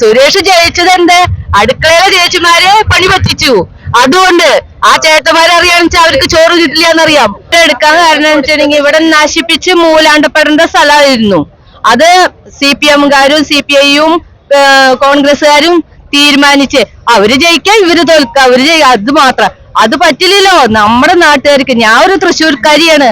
സുരേഷ് ജയിച്ചത് എന്ത്? അടുക്കളയിലെ ചേച്ചിമാരെ പണി പറ്റിച്ചു അതുകൊണ്ട് ആ ചേട്ടന്മാരെ അറിയാന്ന് വെച്ചാൽ അവർക്ക് ചോറ് കിട്ടില്ല എന്നറിയാം എടുക്കാൻ കാരണം വെച്ചിട്ടുണ്ടെങ്കിൽ ഇവിടെ നശിപ്പിച്ച് മൂലാണ്ടപ്പെടേണ്ട സ്ഥലമായിരുന്നു. അത് സി പി എമ്മുകാരും സി പി ഐയും കോൺഗ്രസ്സുകാരും തീരുമാനിച്ച് അവർ ജയിക്കാം ഇവർ തോൽക്കാം അവർ ജയിക്കാം അത് മാത്രം. അത് പറ്റില്ലല്ലോ. നമ്മുടെ നാട്ടുകാർക്ക് ഞാൻ ഒരു തൃശ്ശൂർക്കാരിയാണ്.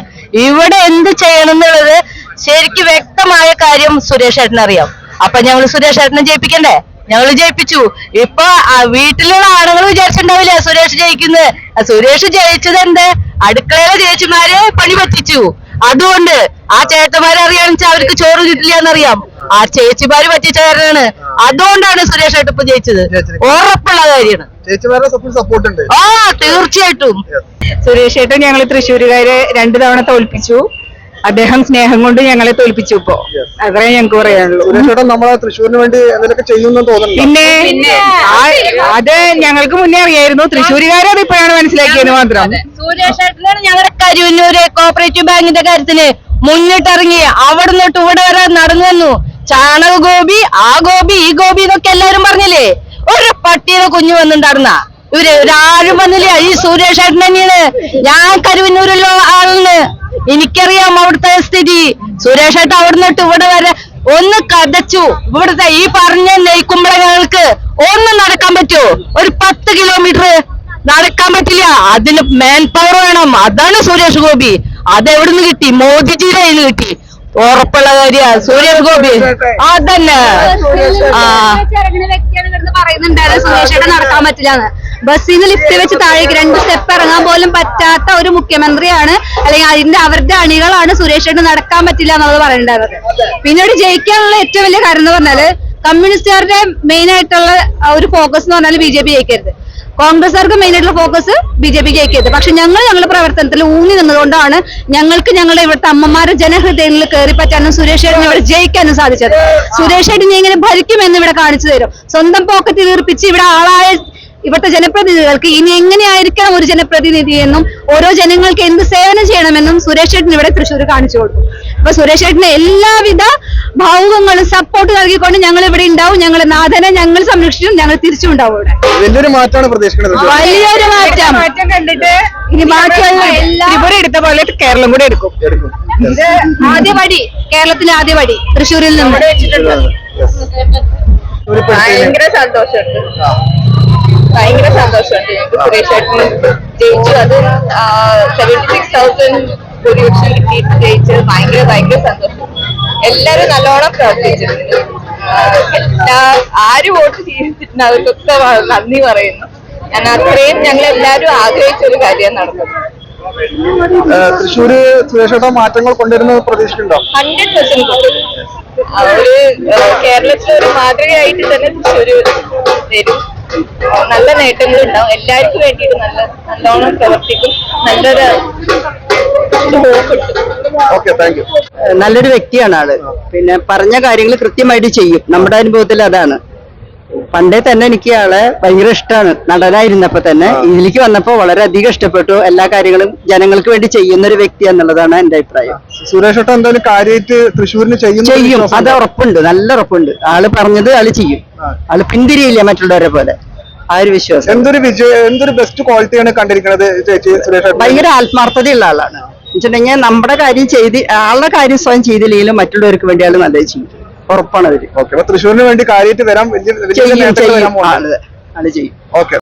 ഇവിടെ എന്ത് ചെയ്യണം എന്നുള്ളത് ശരിക്കും വ്യക്തമായ കാര്യം സുരേഷ് ചേട്ടനറിയാം. അപ്പൊ ഞങ്ങൾ സുരേഷ് ഏട്ടനെ ജയിപ്പിക്കണ്ടേ? ഞങ്ങൾ ജയിപ്പിച്ചു. ഇപ്പൊ ആ വീട്ടിലുള്ള ആണുങ്ങൾ വിചാരിച്ചിട്ടുണ്ടാവില്ല സുരേഷ് ജയിക്കുന്നത് സുരേഷ് ജയിച്ചത് എന്ത്? അടുക്കളയിലെ ചേച്ചിമാരെ പണി പറ്റിച്ചു. അതുകൊണ്ട് ആ ചേട്ടന്മാരെ അറിയാന്ന് വെച്ചാൽ അവർക്ക് ചോറ് കിട്ടില്ല എന്നറിയാം ആ ചേച്ചിമാര് പറ്റിച്ച കാരണമാണ് അതുകൊണ്ടാണ് സുരേഷ് ഏട്ടൻ ഇപ്പൊ ജയിച്ചത്. ഉറപ്പുള്ള കാര്യമാണ്. ചേച്ചിമാരുടെ സപ്പോർട്ട് ഉണ്ട് ആ തീർച്ചയായിട്ടും. സുരേഷ് ഏട്ടൻ ഞങ്ങൾ തൃശ്ശൂരുകാരെ രണ്ടു തവണ തോൽപ്പിച്ചു. അദ്ദേഹം സ്നേഹം കൊണ്ട് ഞങ്ങളെ തോൽപ്പിച്ചു ഇപ്പോ. അത്രേ ഞങ്ങൾക്ക് പറയാനുള്ളൂ. നമ്മളെ തൃശ്ശൂരിന് വേണ്ടി ചെയ്യുന്നു തോന്നുന്നു പിന്നെ അത് ഞങ്ങൾക്ക് മുന്നേ അറിയായിരുന്നു. തൃശ്ശൂരുകാരെ അത് ഇപ്പോഴാണ് മനസ്സിലാക്കിയത് മാത്രം. സുരേഷ് ഏട്ടനാണ് ഞങ്ങളുടെ കരുവന്നൂര് കോപ്പറേറ്റീവ് ബാങ്കിന്റെ കാര്യത്തിൽ മുന്നിട്ടിറങ്ങി അവിടെ നിന്നിട്ട് ഇവിടെ വരെ നടന്നു വന്നു. ചാണക ഗോപി ആ ഗോപി ഈ ഗോപി എന്നൊക്കെ എല്ലാരും പറഞ്ഞില്ലേ? ഒരു പട്ടിയുടെ കുഞ്ഞു വന്നിട്ടുണ്ടായിരുന്ന. ഇവർ ഒരാരും വന്നില്ല. ഈ സുരേഷ് ഏട്ടൻ തന്നെയാണ്. ഞാൻ കരുവന്നൂരുള്ള ആളിന് എനിക്കറിയാം അവിടുത്തെ സ്ഥിതി. സുരേഷ് ഏട്ടൻ അവിടെ നിന്നിട്ട് ഇവിടെ വരെ ഒന്ന് കതച്ചു ഇവിടുത്തെ ഈ പറഞ്ഞ നെയ്ക്കുമ്പളങ്ങൾക്ക് ഒന്ന് നടക്കാൻ പറ്റുമോ ഒരു പത്ത് കിലോമീറ്റർ നടക്കാൻ പറ്റില്ല. അതിന് മാൻ പവർ വേണം. അതാണ് സുരേഷ് ഗോപി. അത് എവിടുന്ന് കിട്ടി? മോദിജിയുടെ കയ്യിൽ കിട്ടി. ഉറപ്പുള്ള കാര്യ. സുരേഷ് ഗോപി. അതന്നെ. ആ. പറയുന്നുണ്ടായിരുന്നു സുരേഷേട്ടൻ നടക്കാൻ പറ്റില്ലാന്ന്. ബസ്സിൽ നിന്ന് ലിഫ്റ്റ് വെച്ച് താഴേക്ക് രണ്ട് സ്റ്റെപ്പ് ഇറങ്ങാൻ പോലും പറ്റാത്ത ഒരു മുഖ്യമന്ത്രിയാണ്. അല്ലെങ്കിൽ അതിന്റെ അവരുടെ അണികളാണ് സുരേഷേട്ടൻ നടക്കാൻ പറ്റില്ല എന്നുള്ളത് പിന്നെ ഒരു ജയിക്കാനുള്ള ഏറ്റവും വലിയ കാര്യം എന്ന് പറഞ്ഞാൽ കമ്മ്യൂണിസ്റ്റുകാരുടെ മെയിൻ ആയിട്ടുള്ള ഒരു ഫോക്കസ് എന്ന് പറഞ്ഞാൽ ബി ജെ പി ജയിക്കരുത്. കോൺഗ്രസ്സുകാർക്ക് മെയിൻ ആയിട്ടുള്ള ഫോക്കസ് ബി ജെ പി ജയിക്കരുത്. പക്ഷെ ഞങ്ങൾ ഞങ്ങളുടെ പ്രവർത്തനത്തിൽ ഊന്നി നിന്നതുകൊണ്ടാണ് ഞങ്ങൾക്ക് ഞങ്ങളുടെ ഇവിടുത്തെ അമ്മമാരുടെ ജനഹൃദയങ്ങളിൽ കയറി പറ്റാനും സുരേഷ് ഏട്ടനെ ഇവിടെ ജയിക്കാനും സാധിച്ചത്. സുരേഷ് ഏട്ടനെ എങ്ങനെ ഭരിക്കുമെന്ന് ഇവിടെ കാണിച്ചു തരും. സ്വന്തം പോക്കറ്റ് വീർപ്പിച്ച് ഇവിടെ ആളായ ഇവിടുത്തെ ജനപ്രതിനിധികൾക്ക് ഇനി എങ്ങനെയായിരിക്കണം ഒരു ജനപ്രതിനിധി എന്നും ഓരോ ജനങ്ങൾക്ക് എന്ത് സേവനം ചെയ്യണമെന്നും സുരേഷ് ഏട്ടൻ ഇവിടെ തൃശ്ശൂർ കാണിച്ചു കൊടുക്കും അപ്പൊ സുരേഷ് ഏട്ടന് എല്ലാവിധ ഭാവുകങ്ങളും സപ്പോർട്ട് നൽകിക്കൊണ്ട് ഞങ്ങൾ ഇവിടെ ഉണ്ടാവും. ഞങ്ങൾ നാഥനെ ഞങ്ങൾ സംരക്ഷിക്കും. ഞങ്ങൾ തിരിച്ചു ഉണ്ടാവും ഇവിടെ. വലിയൊരു മാറ്റമാണ് പ്രതീക്ഷിക്കുന്നത്. വലിയൊരു മാറ്റം. മാറ്റം കണ്ടിട്ട് ഇനി ബാക്കിയുള്ള എല്ലാ ത്രിപുര എടുത്ത പോലെ കേരളം കൂടെ എടുക്കും. ഇത് ആദ്യ പടി കേരളത്തിലെ ആദ്യ പടി തൃശ്ശൂരിൽ നിന്ന്. ഭയങ്കര. സന്തോഷമുണ്ട്. ഭയങ്കര സന്തോഷമുണ്ട്. ഞങ്ങൾക്ക് സുരേഷ് ചേട്ടന് ജയിച്ചു. അത് സെവന്റി സിക്സ് തൗസൻഡ് ഭൂരിപക്ഷം കിട്ടിയിട്ട് ജയിച്ചത് ഭയങ്കര ഭയങ്കര സന്തോഷം. എല്ലാവരും നല്ലോണം പ്രവർത്തിച്ചിട്ടുണ്ട്. എല്ലാ ആര് വോട്ട് ചെയ്തിട്ടുണ്ട് അവർക്കൊക്കെ നന്ദി പറയുന്നു. ഞാൻ അത്രയും ഞങ്ങൾ എല്ലാവരും ആഗ്രഹിച്ച ഒരു കാര്യം നടന്നത്. തൃശ്ശൂര് സുരേഷ് മാറ്റങ്ങൾ കൊണ്ടുവരുന്നത് പ്രതീക്ഷിക്കുന്നുണ്ടോ? ഹൺഡ്രഡ് പെർസെന്റ് ഒരു കേരളത്തിലെ ഒരു മാതൃകയായിട്ട് തന്നെ തൃശ്ശൂര് വരും. നല്ല നേട്ടങ്ങൾ ഉണ്ടാവും. എല്ലാവർക്കും വേണ്ടിയിട്ട് നല്ല നല്ലോണം പ്രവർത്തിക്കും. നല്ലൊരു നല്ലൊരു വ്യക്തിയാണ് ആൾ. പിന്നെ പറഞ്ഞ കാര്യങ്ങൾ കൃത്യമായിട്ട് ചെയ്യും. നമ്മുടെ അനുഭവത്തിൽ അതാണ്. പണ്ടേ തന്നെ എനിക്ക് ആളെ ഭയങ്കര ഇഷ്ടമാണ് നടനായിരുന്നപ്പോ തന്നെ ഇതിലേക്ക് വന്നപ്പോ വളരെയധികം ഇഷ്ടപ്പെട്ടു. എല്ലാ കാര്യങ്ങളും ജനങ്ങൾക്ക് വേണ്ടി ചെയ്യുന്ന ഒരു വ്യക്തി എന്നുള്ളതാണ് എന്റെ അഭിപ്രായം. സുരേഷ് ചേട്ടൻ എന്തായാലും കാര്യമായിട്ട് തൃശ്ശൂരിന് ചെയ്യും. അത് ഉറപ്പുണ്ട്. നല്ല ഉറപ്പുണ്ട്. ആൾ പറഞ്ഞത് ആൾ ചെയ്യും. ആൾ പിന്തിരിയില്ല മറ്റുള്ളവരെ പോലെ. ആ ഒരു വിശ്വാസം. എന്തൊരു വിജയ എന്തൊരു ബെസ്റ്റ് ക്വാളിറ്റിയാണ് കണ്ടിരിക്കുന്നത് ചേച്ചി സുരേഷ് ഭയങ്കര ആത്മാർത്ഥതയുള്ള ആളാണ്. വെച്ചിട്ടുണ്ടെങ്കിൽ നമ്മുടെ കാര്യം ചെയ്ത് ആളുടെ കാര്യം സ്വയം ചെയ്തില്ലെങ്കിലും മറ്റുള്ളവർക്ക് വേണ്ടി ആൾ നല്ലത് ചെയ്യും. ഉറപ്പാണ് അതിൽ ഓക്കെ അപ്പൊ തൃശ്ശൂരിന് വേണ്ടി കാര്യമായിട്ട് വരാം. വലിയ വലിയ നേട്ടങ്ങൾ വരാൻ ഓക്കെ.